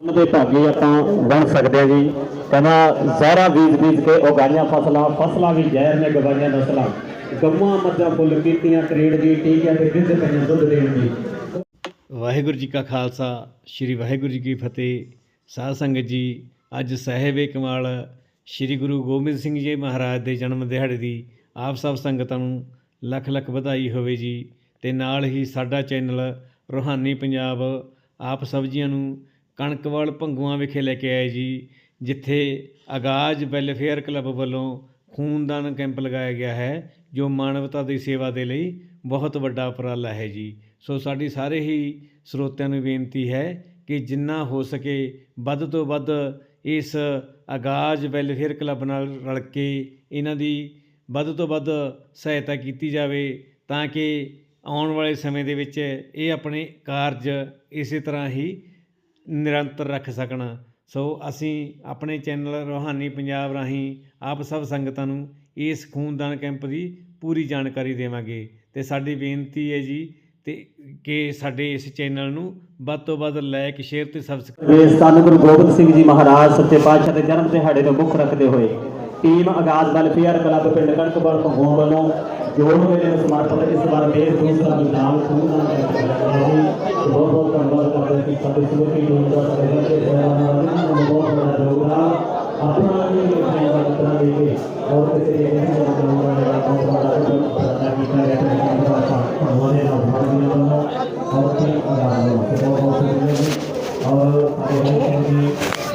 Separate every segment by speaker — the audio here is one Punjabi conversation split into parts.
Speaker 1: ਉਹਨਾਂ ਦੇ ਭਾਗੀ ਆਪਾਂ ਬਣ ਸਕਦੇ ਹਾਂ ਜੀ। ਕਹਿੰਦਾ ਜ਼ਹਿਰਾ ਬੀਜ ਬੀਜ ਕੇ ਉਗਾਈਆਂ ਫਸਲਾਂ ਫਸਲਾਂ ਵੀ ਜ਼ਹਿਰ ਨੇ, ਗਵਾਈਆਂ ਨਸਲਾਂ ਗੰਮਾਂ ਮੱਝਾਂ ਫੁੱਲ ਕੀਤੀਆਂ ਕਰੇੜ ਦੀ, ਟੀਕਿਆਂ ਤੇ ਗਿੱਧ ਪਈਆਂ, ਦੁੱਧ ਦੇਣ ਦੀ।
Speaker 2: ਵਾਹਿਗੁਰੂ ਜੀ ਕਾ ਖਾਲਸਾ, ਸ੍ਰੀ ਵਾਹਿਗੁਰੂ ਜੀ ਕੀ ਫਤਿਹ। ਸਾਧ ਸੰਗਤ ਜੀ, ਅੱਜ ਸਾਹਿਬ ਕਮਾਲ, ਸ੍ਰੀ ਗੁਰੂ ਗੋਬਿੰਦ ਸਿੰਘ ਜੀ ਮਹਾਰਾਜ ਦੇ ਜਨਮ ਦਿਹਾੜੇ ਦੀ ਆਪ ਸਭ ਸੰਗਤਾਂ ਨੂੰ ਲੱਖ ਲੱਖ ਵਧਾਈ ਹੋਵੇ ਜੀ। ਤੇ ਨਾਲ ਹੀ ਸਾਡਾ ਚੈਨਲ ਰੋਹਾਨੀ ਪੰਜਾਬ ਆਪ ਸਬਜ਼ੀਆਂ ਨੂੰ ਕਣਕਵਾਲ ਭੰਗੂਆਂ ਵਿਖੇ ਲੈ ਕੇ ਆਏ ਜੀ, ਜਿੱਥੇ ਆਗਾਜ਼ ਵੈਲਫੇਅਰ ਕਲੱਬ ਵੱਲੋਂ ਖੂਨਦਾਨ ਕੈਂਪ ਲਗਾਇਆ ਗਿਆ ਹੈ, ਜੋ ਮਾਨਵਤਾ ਦੀ ਸੇਵਾ ਦੇ ਲਈ ਬਹੁਤ ਵੱਡਾ ਉਪਰਾਲਾ ਹੈ ਜੀ। ਸੋ ਸਾਡੀ ਸਾਰੇ ਹੀ ਸਰੋਤਿਆਂ ਨੂੰ ਬੇਨਤੀ ਹੈ ਕਿ ਜਿੰਨਾ ਹੋ ਸਕੇ ਵੱਧ ਤੋਂ ਵੱਧ ਇਸ ਆਗਾਜ਼ ਵੈਲਫੇਅਰ ਕਲੱਬ ਨਾਲ ਰਲ ਕੇ ਇਹਨਾਂ ਦੀ ਵੱਧ ਤੋਂ ਵੱਧ ਸਹਾਇਤਾ ਕੀਤੀ ਜਾਵੇ, ਤਾਂ ਕਿ ਆਉਣ ਵਾਲੇ ਸਮੇਂ ਦੇ ਵਿੱਚ ਇਹ ਆਪਣੇ ਕਾਰਜ ਇਸੇ ਤਰ੍ਹਾਂ ਹੀ ਨਿਰੰਤਰ ਰੱਖ ਸਕਣ। ਸੋ ਅਸੀਂ ਆਪਣੇ ਚੈਨਲ ਰੋਹਾਨੀ ਪੰਜਾਬ ਰਾਹੀਂ ਆਪ ਸਭ ਸੰਗਤਾਂ ਨੂੰ ਇਸ ਖੂਨਦਾਨ ਕੈਂਪ ਦੀ ਪੂਰੀ ਜਾਣਕਾਰੀ ਦੇਵਾਂਗੇ। ਤੇ ਸਾਡੀ ਬੇਨਤੀ ਹੈ ਜੀ ਤੇ ਕਿ ਸਾਡੇ ਇਸ ਚੈਨਲ ਨੂੰ ਵੱਧ ਤੋਂ ਵੱਧ ਲਾਇਕ ਸ਼ੇਅਰ ਤੇ ਸਬਸਕ੍ਰਾਈਬ
Speaker 1: ਵੇਸ ਗੁਰੂ ਗੋਬਿੰਦ ਸਿੰਘ ਜੀ ਮਹਾਰਾਜ ਸੱਚੇ ਪਾਤਸ਼ਾਹ ਦੇ ਜਨਮ ਦਿਹਾੜੇ ਨੂੰ ਮੁੱਖ ਰੱਖਦੇ ਹੋਏ, ਟੀਮ ਆਗਾਜ਼ ਵੈਲਫੇਅਰ ਕਲੱਬ ਪਿੰਡ ਕਣਕਪੁਰ ਭੰਗੂਰ ਵੱਲੋਂ ਬੜਾ ਯੋਗਦਾਨ ਕੀਤਾ ਗਿਆ ਹੈ ਹਮਾਰੇ ਨਾਲ ਭਾਗੀਆਂ ਵੱਲੋਂ ਔਰ ਤੇ ਆਗਾਜ਼ ਵੱਲੋਂ ਬਹੁਤ ਬਹੁਤ ਸ਼ੁਕਰੀਆ ਜੀ ਔਰ ਸਾਡੇ ਹੋਮ ਜੀ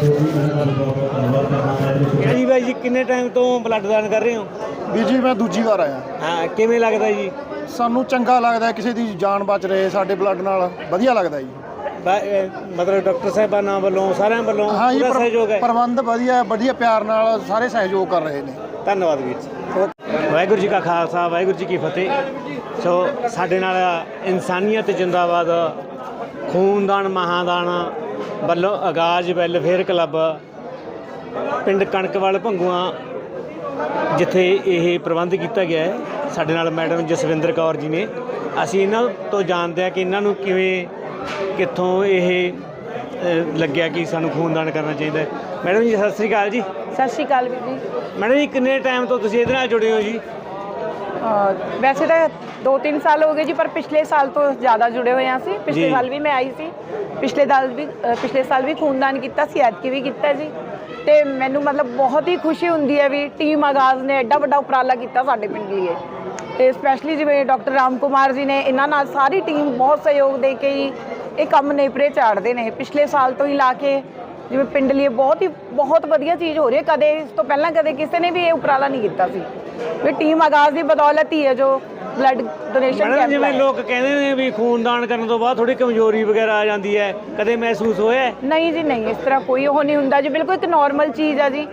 Speaker 1: ਜੋ ਵੀ ਇਹਨਾਂ ਦਾ ਬਹੁਤ ਬਹੁਤ ਧੰਨਵਾਦ ਕਰਨਾ ਚਾਹੁੰਦੇ ਹਾਂ
Speaker 2: ਜੀ ਬਾਈ ਜੀ ਕਿੰਨੇ ਟਾਈਮ ਤੋਂ ਬਲੱਡ ਦਾਨ ਕਰ ਰਹੇ ਹੋ
Speaker 3: ਵੀ ਜੀ ਮੈਂ ਦੂਜੀ ਵਾਰ ਆਇਆ।
Speaker 2: ਹਾਂ ਕਿਵੇਂ ਲੱਗਦਾ ਜੀ?
Speaker 3: ਸਾਨੂੰ ਚੰਗਾ ਲੱਗਦਾ ਕਿਸੇ ਦੀ ਜਾਨ ਬਚ ਰਹੇ ਸਾਡੇ ਬਲੱਡ ਨਾਲ ਵਧੀਆ ਲੱਗਦਾ ਜੀ।
Speaker 2: ਬਾ- ਅਹ ਮਤਲਬ ਡਾਕਟਰ ਸਾਹਿਬਾਨਾਂ ਵੱਲੋਂ ਸਾਰਿਆਂ ਵੱਲੋਂ
Speaker 3: ਹਾਂ ਜੀ
Speaker 2: ਪਰ- ਸਹਿਯੋਗ ਹੈ?
Speaker 3: ਪ੍ਰਬੰਧ ਵਧੀਆ ਹੈ, ਵਧੀਆ ਪਿਆਰ ਨਾਲ ਸਾਰੇ ਸਹਿਯੋਗ ਕਰ ਰਹੇ ਨੇ।
Speaker 2: ਧੰਨਵਾਦ ਵੀਰ ਜੀ। ਵਾਹਿਗੁਰੂ ਜੀ ਕਾ ਖਾਲਸਾ ਵਾਹਿਗੁਰੂ ਜੀ ਕੀ ਫਤਿਹ। ਸੋ ਸਾਡੇ ਨਾਲ ਇਨਸਾਨੀਅਤ ਜਿੰਦਾਬਾਦ ਖੂਨਦਾਨ ਮਹਾਦਾਨ ਵੱਲੋਂ ਆਗਾਜ਼ ਵੈਲਫੇਅਰ ਕਲੱਬ ਪਿੰਡ ਕਣਕਵਾਲ ਭੰਗੂਆਂ ਜਿੱਥੇ ਇਹ ਪ੍ਰਬੰਧ ਕੀਤਾ ਗਿਆ ਹੈ ਸਾਡੇ ਨਾਲ ਮੈਡਮ ਜਸਵਿੰਦਰ ਕੌਰ ਜੀ ਨੇ। ਅਸੀਂ ਇਹਨਾਂ ਤੋਂ ਜਾਣਦੇ ਹਾਂ ਕਿ ਇਹਨਾਂ ਨੂੰ ਕਿਵੇਂ ਕਿੱਥੋਂ ਇਹ ਲੱਗਿਆ ਕਿ ਸਾਨੂੰ ਖੂਨਦਾਨ ਕਰਨਾ ਚਾਹੀਦਾ ਹੈ। ਮੈਡਮ ਜੀ ਸਤਿ ਸ੍ਰੀ ਅਕਾਲ ਜੀ।
Speaker 4: ਸਤਿ ਸ਼੍ਰੀ ਅਕਾਲ ਵੀਰ ਜੀ।
Speaker 2: ਮੈਡਮ ਜੀ ਕਿੰਨੇ ਟਾਈਮ ਤੋਂ ਤੁਸੀਂ ਇਹਦੇ ਨਾਲ ਜੁੜੇ ਹੋ ਜੀ?
Speaker 4: ਅਹ ਵੈਸੇ ਤਾਂ 2-3 ਸਾਲ ਹੋ ਗਏ ਜੀ ਪਰ ਪਿਛਲੇ ਸਾਲ ਤੋਂ ਜ਼ਿਆਦਾ ਜੁੜੇ ਹੋਏ ਹਾਂ ਅਸੀਂ। ਪਿਛਲੇ
Speaker 2: ਜੀ।
Speaker 4: ਸਾਲ ਵੀ ਮੈਂ ਆਈ ਸੀ। ਪਿਛਲੇ ਸਾਲ ਵੀ ਅਹ ਪਿਛਲੇ ਸਾਲ ਵੀ ਖੂਨਦਾਨ ਕੀਤਾ ਸੀ ਐਤਕੀ ਵੀ ਕੀਤਾ ਜੀ। ਤੇ ਮੈਨੂੰ ਮਤਲਬ ਬਹੁਤ ਹੀ ਖੁਸ਼ੀ ਹੁੰਦੀ ਹੈ ਵੀ ਟੀਮ ਆਗਾਜ਼ ਨੇ ਐਡਾ ਵੱਡਾ ਉਪਰਾਲਾ ਕੀਤਾ ਸਾਡੇ ਪਿੰਡ ਲਈ ਇਹ। ਤੇ ਸਪੈਸ਼ਲੀ ਜਿਵੇਂ ਡਾਕਟਰ ਰਾਮ ਕੁਮਾਰ ਜੀ ਨੇ ਇਹਨਾਂ ਨਾਲ ਸਾਰੀ ਟੀਮ ਬਹੁਤ ਸਹਿਯੋਗ ਦੇ ਕੇ ਹੀ ਇਹ ਕੰਮ ਨੇਪਰੇ ਚਾੜਦੇ ਨੇ। ਪਿਛਲੇ ਸਾਲ ਤੋਂ ਹੀ ਲਾ ਕੇ ਜਿਵੇਂ ਪਿੰਡ ਲਈ ਬਹੁਤ ਹੀ, ਬਹੁਤ ਵਧੀਆ ਚੀਜ਼ ਹੋ ਰਹੀ ਹੈ। ਕਦੇ ਇਸ ਤੋਂ ਪਹਿਲਾਂ ਕਦੇ ਕਿਸੇ ਨੇ ਵੀ ਇਹ ਉਪਰਾਲਾ ਨਹੀਂ ਕੀਤਾ ਸੀ। ਵੀ ਟੀਮ ਆਗਾਜ਼ ਦੀ ਬਦੌਲਤ ਹੀ ਹੈ ਜੋ ਬਲੱਡ ਡੋਨੇਸ਼ਨ
Speaker 2: ਮੈਡਮ ਜਿਵੇਂ। ਲੋਕ ਕਹਿੰਦੇ ਨੇ ਵੀ ਖੂਨਦਾਨ ਕਰਨ ਤੋਂ ਬਾਅਦ ਥੋੜੀ ਕਮਜ਼ੋਰੀ ਵਗੈਰਾ ਆ ਜਾਂਦੀ ਹੈ ਕਦੇ ਮਹਿਸੂਸ ਹੋਇਆ ਹੈ?
Speaker 4: ਨਹੀਂ ਜੀ ਨਹੀਂ ਇਸ ਤਰ੍ਹਾਂ ਕੋਈ ਉਹ ਨਹੀਂ ਹੁੰਦਾ ਜੀ ਬਿਲਕੁਲ ਇੱਕ ਨਾਰਮਲ ਚੀਜ਼ ਆ ਜੀ।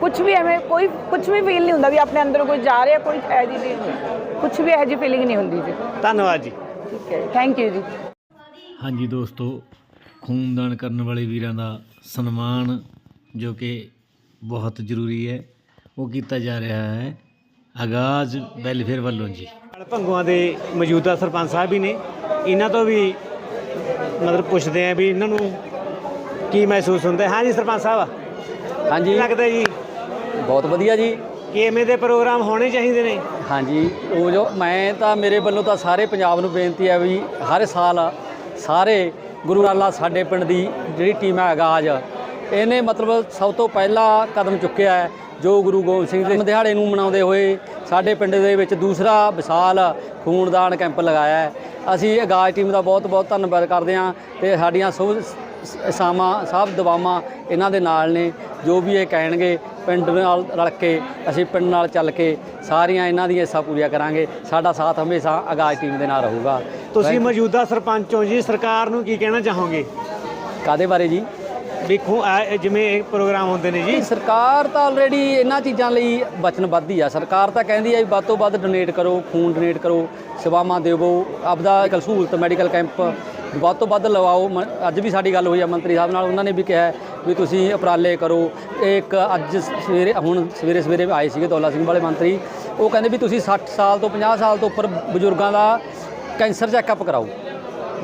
Speaker 4: ਕੁਝ ਵੀ ਐਵੇਂ ਕੋਈ ਕੁਝ ਵੀ ਫੀਲ ਨਹੀਂ ਹੁੰਦਾ ਵੀ ਆਪਣੇ ਅੰਦਰ ਕੋਈ ਜਾ ਰਿਹਾ ਕੋਈ ਹੈ ਜੀ ਕੁਝ ਵੀ ਇਹੋ ਜਿਹੀ ਫੀਲਿੰਗ ਨਹੀਂ ਹੁੰਦੀ ਜੀ।
Speaker 2: ਧੰਨਵਾਦ ਜੀ।
Speaker 4: ਠੀਕ ਹੈ ਥੈਂਕ ਯੂ ਜੀ।
Speaker 2: ਹਾਂਜੀ ਦੋਸਤੋ ਖੂਨਦਾਨ ਕਰਨ ਵਾਲੇ ਵੀਰਾਂ ਦਾ ਸਨਮਾਨ ਜੋ ਕਿ ਬਹੁਤ ਜ਼ਰੂਰੀ ਹੈ ਉਹ ਕੀਤਾ ਜਾ ਰਿਹਾ ਹੈ। ਆਗਾਜ਼ ਵੈਲਫੇਅਰ ਵੱਲੋਂ ਜੀ। ਭੰਗੂਆਂ ਦੇ ਮੌਜੂਦਾ ਸਰਪੰਚ ਸਾਹਿਬ ਵੀ ਨੇ। ਇਹਨਾਂ ਤੋਂ ਵੀ ਮਤਲਬ ਪੁੱਛਦੇ ਆ ਵੀ ਇਹਨਾਂ ਨੂੰ ਕੀ ਮਹਿਸੂਸ ਹੁੰਦਾ। ਹੈ ਹਾਂਜੀ ਸਰਪੰਚ ਸਾਹਿਬ।
Speaker 5: ਹਾਂਜੀ।
Speaker 2: ਲੱਗਦਾ ਜੀ?
Speaker 5: ਬਹੁਤ ਵਧੀਆ ਜੀ।
Speaker 2: ਕਿ ਐਵੇਂ ਦੇ ਪ੍ਰੋਗਰਾਮ ਹੋਣੇ ਚਾਹੀਦੇ ਨੇ?
Speaker 5: ਹਾਂਜੀ ਉਹ ਜੋ ਮੈਂ ਤਾਂ ਮੇਰੇ ਵੱਲੋਂ ਤਾਂ ਸਾਰੇ ਪੰਜਾਬ ਨੂੰ ਬੇਨਤੀ ਹੈ ਵੀ ਹਰ ਸਾਲ ਸਾਰੇ ਗੁਰੂ ਨਾਲਾ ਸਾਡੇ ਪਿੰਡ ਦੀ ਜਿਹੜੀ ਟੀਮ ਹੈ ਆਗਾਜ਼ ਇਹਨੇ ਮਤਲਬ ਸਭ ਤੋਂ ਪਹਿਲਾ ਕਦਮ ਚੁੱਕਿਆ ਹੈ ਜੋ ਗੁਰੂ ਗੋਬਿੰਦ ਸਿੰਘ ਦੇ ਦਿਹਾੜੇ ਨੂੰ ਮਨਾਉਂਦੇ ਹੋਏ ਸਾਡੇ ਪਿੰਡ ਦੇ ਵਿੱਚ ਦੂਸਰਾ ਵਿਸ਼ਾਲ ਖੂਨਦਾਨ ਕੈਂਪ ਲਗਾਇਆ ਹੈ। ਅਸੀਂ ਆਗਾਜ਼ ਟੀਮ ਦਾ ਬਹੁਤ ਬਹੁਤ ਧੰਨਵਾਦ ਕਰਦੇ ਹਾਂ ਤੇ ਸਾਡੀਆਂ ਸਭ ਸਾਮਾ ਸਭ ਦਵਾਵਾਂ ਇਹਨਾਂ ਦੇ ਨਾਲ ਨੇ ਜੋ ਵੀ ਇਹ ਕਹਿਣਗੇ ਪਿੰਡ ਨਾਲ ਰਲ ਕੇ ਅਸੀਂ ਪਿੰਡ ਨਾਲ ਚੱਲ ਕੇ ਸਾਰੀਆਂ ਇਹਨਾਂ ਦੀਆਂ ਇੱਛਾ ਪੂਰੀਆਂ ਕਰਾਂਗੇ। ਸਾਡਾ ਸਾਥ ਹਮੇਸ਼ਾ ਆਗਾਜ਼ ਟੀਮ ਦੇ ਨਾਲ ਰਹੂਗਾ।
Speaker 2: ਤੁਸੀਂ ਮੌਜੂਦਾ ਸਰਪੰਚ ਹੋ ਜੀ ਸਰਕਾਰ ਨੂੰ ਕੀ ਕਹਿਣਾ ਚਾਹੋਗੇ?
Speaker 5: ਕਾਦੇ ਬਾਰੇ ਜੀ?
Speaker 2: ਵੇਖੋ ਆ ਜਿਵੇਂ ਇਹ ਪ੍ਰੋਗਰਾਮ ਹੁੰਦੇ ਨੇ ਜੀ।
Speaker 5: ਸਰਕਾਰ ਤਾਂ ਆਲਰੇਡੀ ਇਹਨਾਂ ਚੀਜ਼ਾਂ ਲਈ ਵਚਨਬੱਧ ਹੀ ਆ। ਸਰਕਾਰ ਤਾਂ ਕਹਿੰਦੀ ਹੈ ਵੀ ਵੱਧ ਤੋਂ ਵੱਧ ਡੋਨੇਟ ਕਰੋ ਖੂਨ ਡੋਨੇਟ ਕਰੋ ਸੇਵਾਵਾਂ ਦੇਵੋ ਆਪਦਾ ਇੱਕ ਸਹੂਲਤ ਮੈਡੀਕਲ ਕੈਂਪ ਵੱਧ ਤੋਂ ਵੱਧ ਲਵਾਓ। ਅੱਜ ਵੀ ਸਾਡੀ ਗੱਲ ਹੋਈ ਆ ਮੰਤਰੀ ਸਾਹਿਬ ਨਾਲ ਉਹਨਾਂ ਨੇ ਵੀ ਕਿਹਾ ਵੀ ਤੁਸੀਂ ਉਪਰਾਲੇ ਕਰੋ। ਇੱਕ ਅੱਜ ਸਵੇਰੇ ਹੁਣ ਸਵੇਰੇ ਸਵੇਰੇ ਆਏ ਸੀਗੇ ਦੌਲਾ ਸਿੰਘ ਵਾਲੇ ਮੰਤਰੀ। ਉਹ ਕਹਿੰਦੇ ਵੀ ਤੁਸੀਂ 60 ਸਾਲ ਤੋਂ 50 ਸਾਲ ਤੋਂ ਉੱਪਰ ਬਜ਼ੁਰਗਾਂ ਦਾ ਕੈਂਸਰ ਚੈੱਕਅਪ ਕਰਾਓ।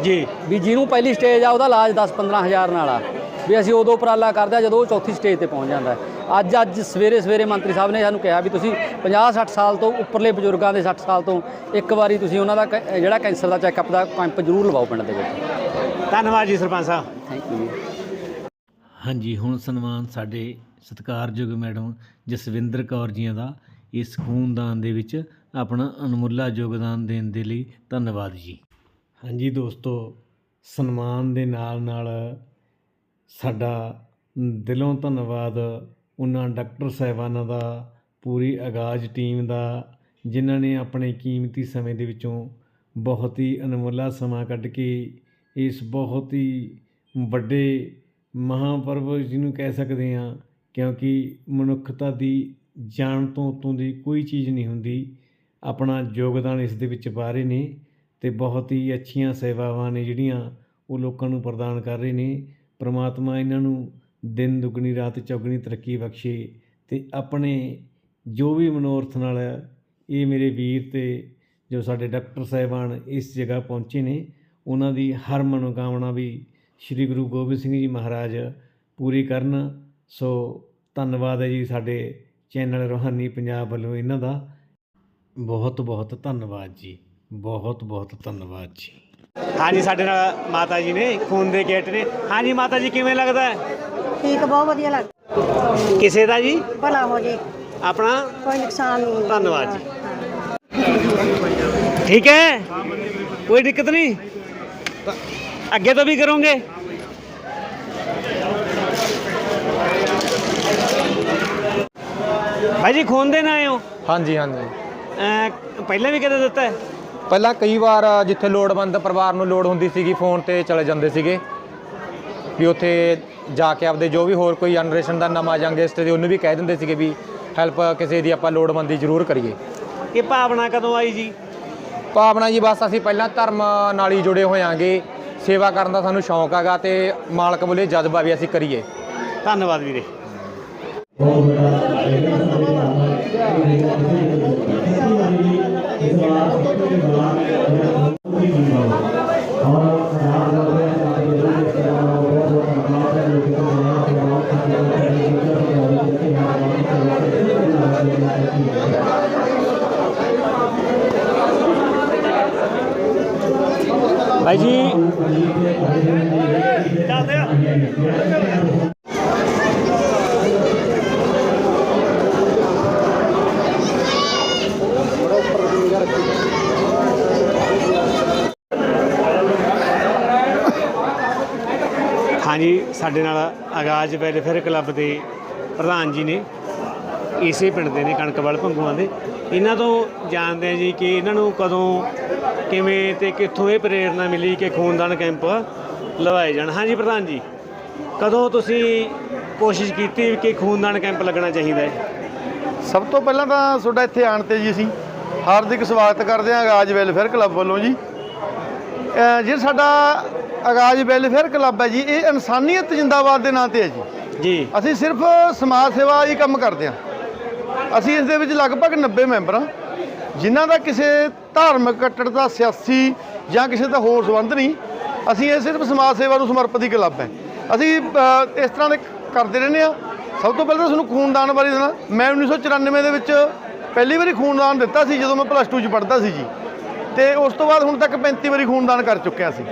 Speaker 2: ਜੀ।
Speaker 5: ਵੀ ਜਿਹਨੂੰ ਪਹਿਲੀ ਸਟੇਜ ਆ ਉਹਦਾ ਇਲਾਜ 10 15000 ਨਾਲ ਆ। ਵੀ ਅਸੀਂ ਉਦੋਂ ਉਪਰਾਲਾ ਕਰਦੇ ਹਾਂ ਜਦੋਂ ਉਹ ਚੌਥੀ ਸਟੇਜ ਤੇ ਪਹੁੰਚ ਜਾਂਦਾ ਹੈ। ਅੱਜ ਅੱਜ ਸਵੇਰੇ ਸਵੇਰੇ ਮੰਤਰੀ ਸਾਹਿਬ ਨੇ ਸਾਨੂੰ ਕਿਹਾ ਵੀ ਤੁਸੀਂ 50 60 ਸਾਲ ਤੋਂ ਉੱਪਰਲੇ ਬਜ਼ੁਰਗਾਂ ਦੇ 60 ਸਾਲ ਤੋਂ ਇੱਕ ਵਾਰੀ ਤੁਸੀਂ ਉਹਨਾਂ ਦਾ ਕ- ਜਿਹੜਾ ਕੈਂਸਰ ਦਾ ਚੈੱਕਅਪ ਦਾ ਕੈਂਪ ਜ਼ਰੂਰ ਲਵਾਓ ਪਿੰਡ ਦੇ ਵਿੱਚ।
Speaker 1: ਧੰਨਵਾਦ ਜੀ ਸਰਪੰਚ ਸਾਹਿਬ।
Speaker 5: ਥੈਂਕ ਯੂ
Speaker 2: ਹਾਂਜੀ ਹੁਣ ਸਨਮਾਨ ਸਾਡੇ ਸਤਿਕਾਰਯੋਗ ਮੈਡਮ ਜਸਵਿੰਦਰ ਕੌਰ ਜੀਆਂ ਦਾ ਇਸ ਖੂਨਦਾਨ ਦੇ ਵਿੱਚ ਆਪਣਾ ਅਨਮੁੱਲਾ ਯੋਗਦਾਨ ਦੇਣ ਦੇ ਲਈ ਧੰਨਵਾਦ ਜੀ। ਹਾਂਜੀ ਦੋਸਤੋ ਸਨਮਾਨ ਦੇ ਨਾਲ ਨਾਲ ਸਾਡਾ ਦਿਲੋਂ ਧੰਨਵਾਦ ਉਹਨਾਂ ਡਾਕਟਰ ਸਾਹਿਬਾਨਾਂ ਦਾ, ਪੂਰੀ ਆਗਾਜ਼ ਟੀਮ ਦਾ, ਜਿਨ੍ਹਾਂ ਨੇ ਆਪਣੇ ਕੀਮਤੀ ਸਮੇਂ ਦੇ ਵਿੱਚੋਂ ਬਹੁਤ ਹੀ ਅਣਮੁੱਲਾ ਸਮਾਂ ਕੱਢ ਕੇ ਇਸ ਬਹੁਤ ਹੀ ਵੱਡੇ ਮਹਾਂਪਰਵ ਜਿਹਨੂੰ ਕਹਿ ਸਕਦੇ ਹਾਂ, ਕਿਉਂਕਿ ਮਨੁੱਖਤਾ ਦੀ ਜਾਣ ਤੋਂ ਉੱਤੋਂ ਦੀ ਕੋਈ ਚੀਜ਼ ਨਹੀਂ ਹੁੰਦੀ। ਆਪਣਾ ਯੋਗਦਾਨ ਇਸ ਦੇ ਵਿੱਚ ਪਾ ਰਹੇ ਨੇ ਅਤੇ ਬਹੁਤ ਹੀ ਅੱਛੀਆਂ ਸੇਵਾਵਾਂ ਨੇ ਜਿਹੜੀਆਂ ਉਹ ਲੋਕਾਂ ਨੂੰ ਪ੍ਰਦਾਨ ਕਰ ਰਹੇ ਨੇ। ਪਰਮਾਤਮਾ ਇਹਨਾਂ ਨੂੰ ਦਿਨ, ਦੁੱਗਣੀ, ਰਾਤ, ਚੌਗਣੀ ਤਰੱਕੀ ਬਖਸ਼ੇ ਅਤੇ ਆਪਣੇ ਜੋ ਵੀ ਮਨੋਰਥ ਨਾਲ ਇਹ ਮੇਰੇ ਵੀਰ ਤੇ ਜੋ ਸਾਡੇ ਡਾਕਟਰ ਸਾਹਿਬਾਨ ਇਸ ਜਗ੍ਹਾ ਪਹੁੰਚੇ ਨੇ, ਉਹਨਾਂ ਦੀ ਹਰ ਮਨੋਕਾਮਨਾ ਵੀ ਸ੍ਰੀ ਗੁਰੂ ਗੋਬਿੰਦ ਸਿੰਘ ਜੀ ਮਹਾਰਾਜ ਪੂਰੀ ਕਰਨ। ਸੋ ਧੰਨਵਾਦ ਹੈ ਜੀ ਸਾਡੇ ਚੈਨਲ ਰੋਹਾਨੀ ਪੰਜਾਬ ਵੱਲੋਂ ਇਹਨਾਂ ਦਾ। ਬਹੁਤ ਬਹੁਤ ਧੰਨਵਾਦ ਜੀ। ਬਹੁਤ ਬਹੁਤ ਧੰਨਵਾਦ ਜੀ।
Speaker 1: ਹਾਂਜੀ ਸਾਡੇ ਨਾਲ ਮਾਤਾ ਜੀ ਨੇ ਖੂਨ ਦੇ ਗੇਟ ਨੇ ਹਾਂਜੀ ਮਾਤਾ ਜੀ ਕਿਵੇਂ ਲੱਗਦਾ ਹੈ
Speaker 6: ਠੀਕ ਬਹੁਤ ਵਧੀਆ ਲੱਗ
Speaker 1: ਕਿਸੇ ਦਾ ਜੀ
Speaker 6: ਭਲਾ ਹੋ ਜੇ
Speaker 1: ਆਪਣਾ
Speaker 6: ਕੋਈ ਨੁਕਸਾਨ ਨਹੀਂ
Speaker 1: ਧੰਨਵਾਦ ਜੀ ठीक है कोई दिक्कत नहीं तो आगे तो भी करोगे भाई जी खून देना आए हो
Speaker 7: ਹਾਂਜੀ ਹਾਂਜੀ
Speaker 1: अ, पहले भी कदे ਦਿੱਤਾ ਹੈ
Speaker 7: ਪਹਿਲਾਂ ਕਈ ਵਾਰ ਜਿੱਥੇ ਲੋੜਵੰਦ ਪਰਿਵਾਰ ਨੂੰ ਲੋੜ ਹੁੰਦੀ ਸੀਗੀ ਫੋਨ ਤੇ ਚਲੇ ਜਾਂਦੇ ਸੀਗੇ ਵੀ ਉੱਥੇ ਜਾ ਕੇ ਆਪਦੇ ਜੋ ਵੀ ਹੋਰ ਕੋਈ ਜਨਰੇਸ਼ਨ ਦਾ ਨਵਾਂ ਯੰਗਸਟ ਤੇ ਉਹਨੂੰ ਵੀ ਕਹਿ ਦਿੰਦੇ ਸੀਗੇ ਵੀ ਹੈਲਪ ਕਿਸੇ ਦੀ ਆਪਾਂ ਲੋੜਵੰਦੀ ਜ਼ਰੂਰ ਕਰੀਏ।
Speaker 1: ਇਹ ਭਾਵਨਾ ਕਦੋਂ ਆਈ ਜੀ?
Speaker 7: ਭਾਵਨਾ ਜੀ ਬਸ ਅਸੀਂ ਪਹਿਲਾਂ ਧਰਮ ਨਾਲ ਹੀ ਜੁੜੇ ਹੋਇਆਂਗੇ ਸੇਵਾ ਕਰਨ ਦਾ ਸਾਨੂੰ ਸ਼ੌਂਕ ਹੈਗਾ ਤੇ ਮਾਲਕ ਬੋਲੇ ਜਜ਼ਬਾ ਵੀ ਅਸੀਂ ਕਰੀਏ।
Speaker 1: ਧੰਨਵਾਦ ਵੀਰੇ ਭਾਈ ਜੀ ਹਾਂਜੀ, ਸਾਡੇ ਨਾਲ ਆਗਾਜ਼ ਵੈਲਫੇਅਰ ਕਲੱਬ ਦੇ ਪ੍ਰਧਾਨ ਜੀ ਨੇ, ਇਸੇ ਪਿੰਡ ਦੇ ਨੇ ਕਣਕਵਾਲ ਭੰਗੂਆਂ ਦੇ। ਇਹਨਾਂ ਤੋਂ ਜਾਣਦੇ ਆ ਜੀ ਕਿ ਇਹਨਾਂ ਨੂੰ ਕਦੋਂ, ਕਿਵੇਂ ਤੇ ਕਿੱਥੋਂ ਇਹ ਪ੍ਰੇਰਣਾ ਮਿਲੀ ਕਿ ਖੂਨਦਾਨ ਕੈਂਪ ਲਵਾਏ ਜਾਣ। ਹਾਂਜੀ ਪ੍ਰਧਾਨ ਜੀ ਕਦੋਂ ਤੁਸੀਂ ਕੋਸ਼ਿਸ਼ ਕੀਤੀ ਕਿ ਖੂਨਦਾਨ ਕੈਂਪ ਲੱਗਣਾ ਚਾਹੀਦਾ ਹੈ?
Speaker 3: ਸਭ ਤੋਂ ਪਹਿਲਾਂ ਤਾਂ ਤੁਹਾਡਾ ਇੱਥੇ ਆਣ ਤੇ ਜੀ ਅਸੀਂ ਹਾਰਦਿਕ ਸਵਾਗਤ ਕਰਦੇ ਹਾਂ ਆਗਾਜ਼ ਵੈਲਫੇਅਰ ਕਲੱਬ ਵੱਲੋਂ ਜੀ। ਅਹ ਸਾਡਾ ਆਗਾਜ਼ ਵੈਲਫੇਅਰ ਕਲੱਬ ਹੈ ਜੀ ਇਹ ਇਨਸਾਨੀਅਤ ਜਿੰਦਾਬਾਦ ਦੇ ਨਾਂ ਤੇ ਹੈ ਜੀ।
Speaker 1: ਜੀ।
Speaker 3: ਅਸੀਂ ਸਿਰਫ ਸਮਾਜ ਸੇਵਾ ਹੀ ਕੰਮ ਕਰਦੇ ਹਾਂ। ਅਸੀਂ ਇਸ ਦੇ ਵਿੱਚ ਲਗਭਗ 90 ਮੈਂਬਰ ਹਾਂ। ਜਿਨ੍ਹਾਂ ਦਾ ਕਿਸੇ ਧਾਰਮਿਕ ਕੱਟੜਤਾ ਸਿਆਸੀ ਜਾਂ ਕਿਸੇ ਦਾ ਹੋਰ ਸੰਬੰਧ ਨਹੀਂ ਅਸੀਂ ਇਹ ਸਿਰਫ ਸਮਾਜ ਸੇਵਾ ਨੂੰ ਸਮਰਪਿਤ ਹੀ ਕਲੱਬ ਹੈ। ਅਸੀਂ ਇਸ ਤਰ੍ਹਾਂ ਦੇ ਕਰਦੇ ਰਹਿੰਦੇ ਹਾਂ। ਸਭ ਤੋਂ ਪਹਿਲਾਂ ਤਾਂ ਤੁਹਾਨੂੰ ਖੂਨਦਾਨ ਬਾਰੇ ਦੱਸਣਾ। ਮੈਂ 1994 ਦੇ ਵਿੱਚ ਪਹਿਲੀ ਵਾਰੀ ਖੂਨਦਾਨ ਦਿੱਤਾ ਸੀ ਜਦੋਂ ਮੈਂ ਪਲੱਸ 2 ਚ ਪੜ੍ਹਦਾ ਸੀ ਜੀ। ਤੇ ਉਸ ਤੋਂ ਬਾਅਦ ਹੁਣ ਤੱਕ 35 ਵਾਰੀ ਖੂਨਦਾਨ ਕਰ ਚੁੱਕਿਆ ਸੀ।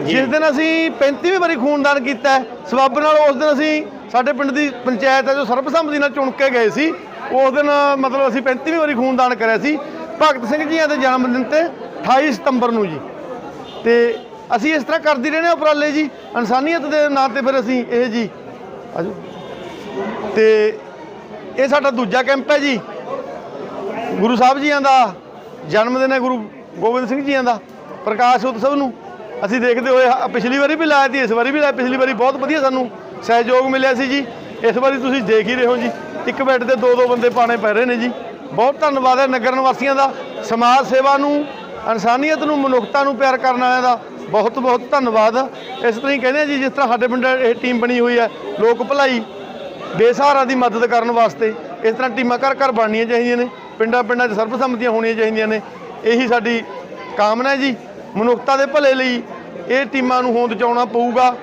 Speaker 3: ਜਿਸ ਦਿਨ ਅਸੀਂ 35ਵੀਂ ਵਾਰੀ ਖੂਨਦਾਨ ਕੀਤਾ ਸਬੱਬ ਨਾਲ ਉਸ ਦਿਨ ਅਸੀਂ ਸਾਡੇ ਪਿੰਡ ਦੀ ਪੰਚਾਇਤ ਹੈ ਜੋ ਸਰਬਸੰਮਤੀ ਨਾਲ ਚੁਣ ਕੇ ਗਏ ਸੀ ਉਸ ਦਿਨ ਮਤਲਬ ਅਸੀਂ 35ਵੀਂ ਵਾਰੀ ਖੂਨਦਾਨ ਕਰਿਆ ਸੀ। ਭਗਤ ਸਿੰਘ ਜੀਆਂ ਦੇ ਜਨਮ ਦਿਨ ਤੇ 28 ਸਤੰਬਰ ਨੂੰ ਜੀ। ਤੇ ਅਸੀਂ ਇਸ ਤਰ੍ਹਾਂ ਕਰਦੇ ਰਹਿੰਦੇ ਹਾਂ ਉਪਰਾਲੇ ਜੀ। ਇਨਸਾਨੀਅਤ ਦੇ ਨਾਂ ਤੇ ਫਿਰ ਅਸੀਂ ਇਹ ਜੀ। ਆਜੋ। ਤੇ ਇਹ ਸਾਡਾ ਦੂਜਾ ਕੈਂਪ ਹੈ ਜੀ। ਗੁਰੂ ਸਾਹਿਬ ਜੀਆਂ ਦਾ ਜਨਮ ਦਿਨ ਹੈ, ਗੁਰੂ ਗੋਬਿੰਦ ਸਿੰਘ ਜੀਆਂ ਦਾ। ਪ੍ਰਕਾਸ਼ ਉਤਸਵ ਨੂੰ ਅਸੀਂ ਦੇਖਦੇ ਹੋਏ ਪਿਛਲੀ ਵਾਰੀ ਵੀ ਲਾਇਆ ਸੀ, ਇਸ ਵਾਰੀ ਵੀ ਲਾਇਆ। ਪਿਛਲੀ ਵਾਰੀ ਬਹੁਤ ਵਧੀਆ ਸਾਨੂੰ ਸਹਿਯੋਗ ਮਿਲਿਆ ਸੀ ਜੀ। ਇਸ ਵਾਰੀ ਤੁਸੀਂ ਦੇਖ ਹੀ ਰਹੇ ਹੋ ਜੀ। ਇੱਕ ਬੈੱਡ ਤੇ ਦੋ ਦੋ ਬੰਦੇ ਪਾਣੇ ਪੈ ਰਹੇ ਨੇ ਜੀ। ਬਹੁਤ ਧੰਨਵਾਦ ਹੈ ਨਗਰ ਨਿਵਾਸੀਆਂ ਦਾ। ਸਮਾਜ ਸੇਵਾ ਨੂੰ, ਇਨਸਾਨੀਅਤ ਨੂੰ, ਮਨੁੱਖਤਾ ਨੂੰ ਪਿਆਰ ਕਰਨ ਵਾਲਿਆਂ ਦਾ। ਬਹੁਤ ਬਹੁਤ ਧੰਨਵਾਦ। ਇਸ ਤਰ੍ਹਾਂ ਹੀ ਕਹਿੰਦੇ ਆ ਜੀ ਜਿਸ ਤਰ੍ਹਾਂ ਸਾਡੇ ਪਿੰਡ ਇਹ ਟੀਮ ਬਣੀ ਹੋਈ ਹੈ ਲੋਕ ਭਲਾਈ ਬੇਸਹਾਰਾ ਦੀ ਮਦਦ ਕਰਨ ਵਾਸਤੇ ਇਸ ਤਰ੍ਹਾਂ ਟੀਮਾਂ ਘਰ ਘਰ ਬਣਨੀਆਂ ਚਾਹੀਦੀਆਂ ਨੇ ਪਿੰਡਾਂ ਪਿੰਡਾਂ 'ਚ ਸਰਬਸੰਮਤੀਆਂ ਹੋਣੀਆਂ ਚਾਹੀਦੀਆਂ ਨੇ। ਇਹੀ ਸਾਡੀ ਕਾਮਨਾ ਹੈ ਜੀ। ਮਨੁੱਖਤਾ ਦੇ ਭਲੇ ਲਈ ਇਹ ਟੀਮਾਂ ਨੂੰ ਹੋਂਦ ਚਾਉਣਾ ਪਊਗਾ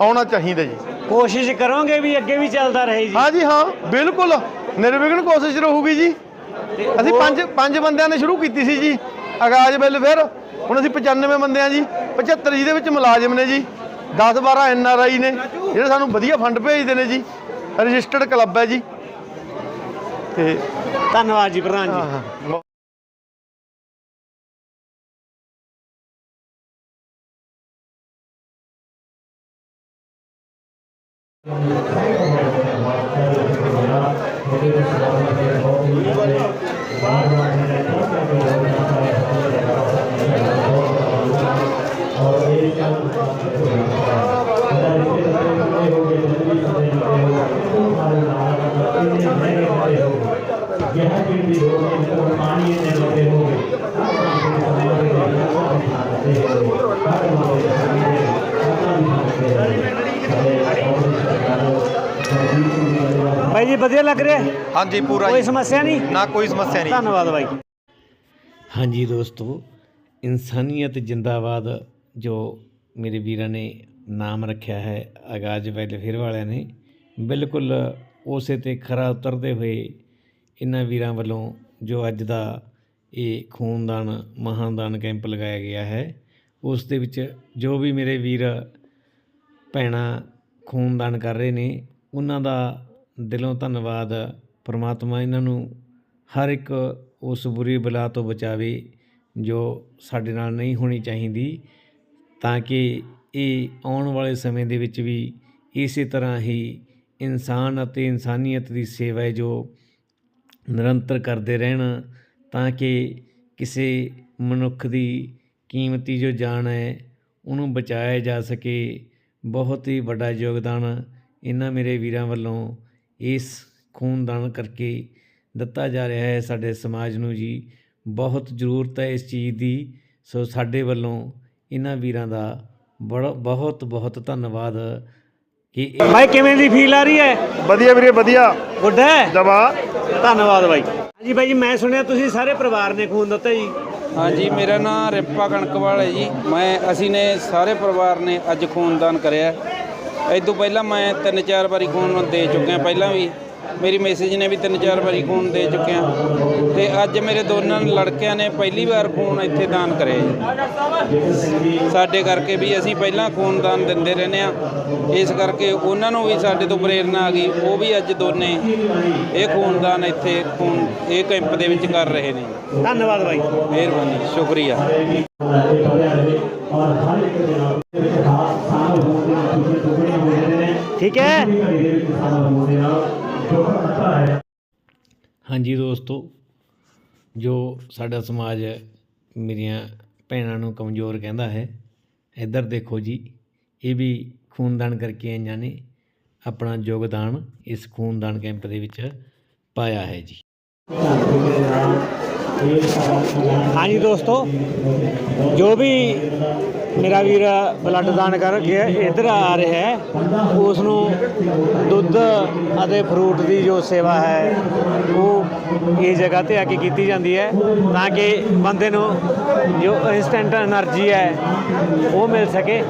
Speaker 3: ਆਉਣਾ ਚਾਹੀਦਾ ਜੀ।
Speaker 2: ਕੋਸ਼ਿਸ਼ ਕਰੋਗੇ ਵੀ ਅੱਗੇ ਵੀ ਚੱਲਦਾ ਰਹੇ ਜੀ।
Speaker 3: ਹਾਂ ਜੀ ਹਾਂ ਬਿਲਕੁਲ। ਨਿਰਵਿਘਨ ਕੋਸ਼ਿਸ਼ ਰਹੂਗੀ ਜੀ। ਅਸੀਂ ਪੰਜ ਪੰਜ ਬੰਦਿਆਂ ਨੇ ਸ਼ੁਰੂ ਕੀਤੀ ਸੀ ਜੀ। ਆਗਾਜ਼ ਬਿੱਲ ਫਿਰ। ਹੁਣ ਅਸੀਂ 95 ਬੰਦੇ ਆ ਜੀ 75 ਜਿਹਦੇ ਵਿੱਚ ਮੁਲਾਜ਼ਮ ਨੇ ਜੀ 10 12 ਐਨ ਆਰ ਆਈ ਨੇ ਜਿਹੜੇ ਸਾਨੂੰ ਵਧੀਆ ਫੰਡ ਭੇਜਦੇ ਨੇ ਜੀ ਰਜਿਸਟਰਡ ਕਲੱਬ ਹੈ ਜੀ। ਤੇ
Speaker 2: ਧੰਨਵਾਦ ਜੀ ਪ੍ਰਧਾਨ ਜੀ।
Speaker 3: ਹਾਂ ਹਾਂ।
Speaker 2: ਵਧੀਆ ਲੱਗ ਰਿਹਾ?
Speaker 7: ਹਾਂਜੀ ਪੂਰਾ
Speaker 2: ਕੋਈ ਸਮੱਸਿਆ ਨਹੀਂ?
Speaker 7: ਨਾ ਕੋਈ ਸਮੱਸਿਆ ਨਹੀਂ।
Speaker 2: ਧੰਨਵਾਦ ਬਾਈ। ਹਾਂਜੀ ਦੋਸਤੋ ਇਨਸਾਨੀਅਤ ਜਿੰਦਾਬਾਦ ਜੋ ਮੇਰੇ ਵੀਰਾਂ ਨੇ ਨਾਮ ਰੱਖਿਆ ਹੈ ਆਗਾਜ਼ ਵੈਲਫੇਅਰ ਵਾਲਿਆਂ ਨੇ ਬਿਲਕੁਲ ਉਸੇ ਤੇ ਖਰਾ ਉਤਰਦੇ ਹੋਏ ਇਹਨਾਂ ਵੀਰਾਂ ਵੱਲੋਂ ਜੋ ਅੱਜ ਦਾ ਇਹ ਖੂਨਦਾਨ ਮਹਾਦਾਨ ਕੈਂਪ ਲਗਾਇਆ ਗਿਆ ਹੈ ਉਸ ਦੇ ਵਿੱਚ ਜੋ ਵੀ ਮੇਰੇ ਵੀਰ ਭੈਣਾਂ ਖੂਨਦਾਨ ਕਰ ਰਹੇ ਨੇ ਉਹਨਾਂ ਦਾ ਦਿਲੋਂ ਧੰਨਵਾਦ। ਪਰਮਾਤਮਾ ਇਹਨਾਂ ਨੂੰ ਹਰ ਇੱਕ ਉਸ ਬੁਰੀ ਬਲਾ ਤੋਂ ਬਚਾਵੇ ਜੋ ਸਾਡੇ ਨਾਲ ਨਹੀਂ ਹੋਣੀ ਚਾਹੀਦੀ, ਤਾਂ ਕਿ ਇਹ ਆਉਣ ਵਾਲੇ ਸਮੇਂ ਦੇ ਵਿੱਚ ਵੀ ਇਸੇ ਤਰ੍ਹਾਂ ਹੀ ਇਨਸਾਨ ਅਤੇ ਇਨਸਾਨੀਅਤ ਦੀ ਸੇਵਾ ਹੈ ਜੋ ਨਿਰੰਤਰ ਕਰਦੇ ਰਹਿਣ, ਤਾਂ ਕਿ ਕਿਸੇ ਮਨੁੱਖ ਦੀ ਕੀਮਤੀ ਜੋ ਜਾਨ ਹੈ, ਉਹਨੂੰ ਬਚਾਇਆ ਜਾ ਸਕੇ। ਬਹੁਤ ਹੀ ਵੱਡਾ ਯੋਗਦਾਨ ਇਹਨਾਂ ਮੇਰੇ ਵੀਰਾਂ ਵੱਲੋਂ ਇਸ ਖੂਨਦਾਨ ਕਰਕੇ ਦਿੱਤਾ ਜਾ ਰਿਹਾ ਹੈ। ਸਾਡੇ ਸਮਾਜ ਨੂੰ ਜੀ ਬਹੁਤ ਜ਼ਰੂਰਤ ਹੈ ਇਸ ਚੀਜ਼ ਦੀ। ਸੋ ਸਾਡੇ ਵੱਲੋਂ ਇਹਨਾਂ ਵੀਰਾਂ ਦਾ ਬੜਾ ਬਹੁਤ ਬਹੁਤ ਧੰਨਵਾਦ ਕਿ ਭਾਈ ਕਿਵੇਂ ਦੀ ਫੀਲ ਆ ਰਹੀ ਹੈ?
Speaker 3: ਵਧੀਆ ਵੀਰੇ ਵਧੀਆ।
Speaker 2: ਗੁੱਡ ਹੈ?
Speaker 3: ਦਵਾ।
Speaker 2: ਧੰਨਵਾਦ ਬਾਈ। ਹਾਂਜੀ ਬਾਈ ਜੀ ਮੈਂ ਸੁਣਿਆ ਤੁਸੀਂ ਸਾਰੇ ਪਰਿਵਾਰ ਨੇ ਖੂਨ ਦਿੱਤਾ ਜੀ।
Speaker 8: ਹਾਂਜੀ ਮੇਰਾ ਨਾਮ ਰਿੰਪਾ ਕਣਕਵਾਲ ਹੈ ਜੀ। ਮੈਂ ਅਸੀਂ ਨੇ ਸਾਰੇ ਪਰਿਵਾਰ ਨੇ ਅੱਜ ਖੂਨਦਾਨ ਕਰਿਆ ਇਹ ਤੋਂ ਪਹਿਲਾਂ ਮੈਂ ਤਿੰਨ ਚਾਰ ਵਾਰੀ ਖੂਨ ਦੇ ਚੁੱਕਿਆ ਪਹਿਲਾਂ ਵੀ ਮੇਰੀ ਮੈਸੇਜ ਨੇ ਵੀ ਤਿੰਨ ਚਾਰ ਵਾਰੀ ਖੂਨ ਦੇ ਚੁੱਕਿਆ। ਤੇ ਅੱਜ ਮੇਰੇ ਦੋਨਾਂ ਲੜਕਿਆਂ ਨੇ ਪਹਿਲੀ ਵਾਰ ਖੂਨ ਇੱਥੇ ਦਾਨ ਕਰਿਆ ਸਾਡੇ ਕਰਕੇ ਵੀ ਅਸੀਂ ਪਹਿਲਾਂ ਖੂਨਦਾਨ ਦਿੰਦੇ ਰਹਿੰਦੇ ਆ ਇਸ ਕਰਕੇ ਉਹਨਾਂ ਨੂੰ ਵੀ ਸਾਡੇ ਤੋਂ ਪ੍ਰੇਰਣਾ ਆ ਗਈ ਉਹ ਵੀ ਅੱਜ ਦੋਨੇ ਇਹ ਖੂਨਦਾਨ ਇੱਥੇ ਖੂਨ ਇਹ ਕੈਂਪ ਦੇ ਵਿੱਚ ਕਰ ਰਹੇ ਨੇ
Speaker 2: ਧੰਨਵਾਦ ਬਾਈ।
Speaker 8: ਮਿਹਰਬਾਨੀ ਸ਼ੁਕਰੀਆ।
Speaker 1: ਔਰ ਹਰ ਇੱਕ ਦੇ ਨਾਲ ਵਿੱਚ ਖਾਸ ਸਾਹ ਹੋਣ ਦੇ ਨਾਲ ਤੁਸੀਂ ਟੁਕੜੇ ਹੋਏ ਨੇ।
Speaker 2: ਠੀਕ ਹੈ।
Speaker 1: ਘੜੀ ਦੇ ਵਿੱਚ ਸਾਹ ਹੋਣ ਦੇ ਨਾਲ ਜੋ ਪਤਾ ਹੈ।
Speaker 2: ਹਾਂਜੀ ਦੋਸਤੋ ਜੋ ਸਾਡਾ ਸਮਾਜ ਮੇਰੀਆਂ ਭੈਣਾਂ ਨੂੰ ਕਮਜ਼ੋਰ ਕਹਿੰਦਾ ਹੈ ਇੱਧਰ ਦੇਖੋ ਜੀ ਇਹ ਵੀ ਖੂਨਦਾਨ ਕਰਕੇ ਆਈਆਂ ਨੇ ਆਪਣਾ ਯੋਗਦਾਨ ਇਸ ਖੂਨਦਾਨ ਕੈਂਪ ਦੇ ਵਿੱਚ ਪਾਇਆ ਹੈ ਜੀ। ਹਾਂਜੀ ਦੋਸਤੋ ਜੋ ਵੀ ਮੇਰਾ ਵੀਰ ਬਲੱਡ ਦਾਨ ਕਰਕੇ ਇੱਧਰ ਆ ਰਿਹਾ ਹੈ ਉਸ ਨੂੰ ਦੁੱਧ ਅਤੇ ਫਰੂਟ ਦੀ ਜੋ ਸੇਵਾ ਹੈ ਉਹ ਇਹ ਜਗ੍ਹਾ ਤੇ ਆ ਕੇ ਕੀਤੀ ਜਾਂਦੀ ਹੈ ਤਾਂ ਕਿ ਬੰਦੇ ਨੂੰ ਜੋ ਇਨਸਟੈਂਟ એનર્ਜੀ ਹੈ ਉਹ ਮਿਲ ਸਕੇ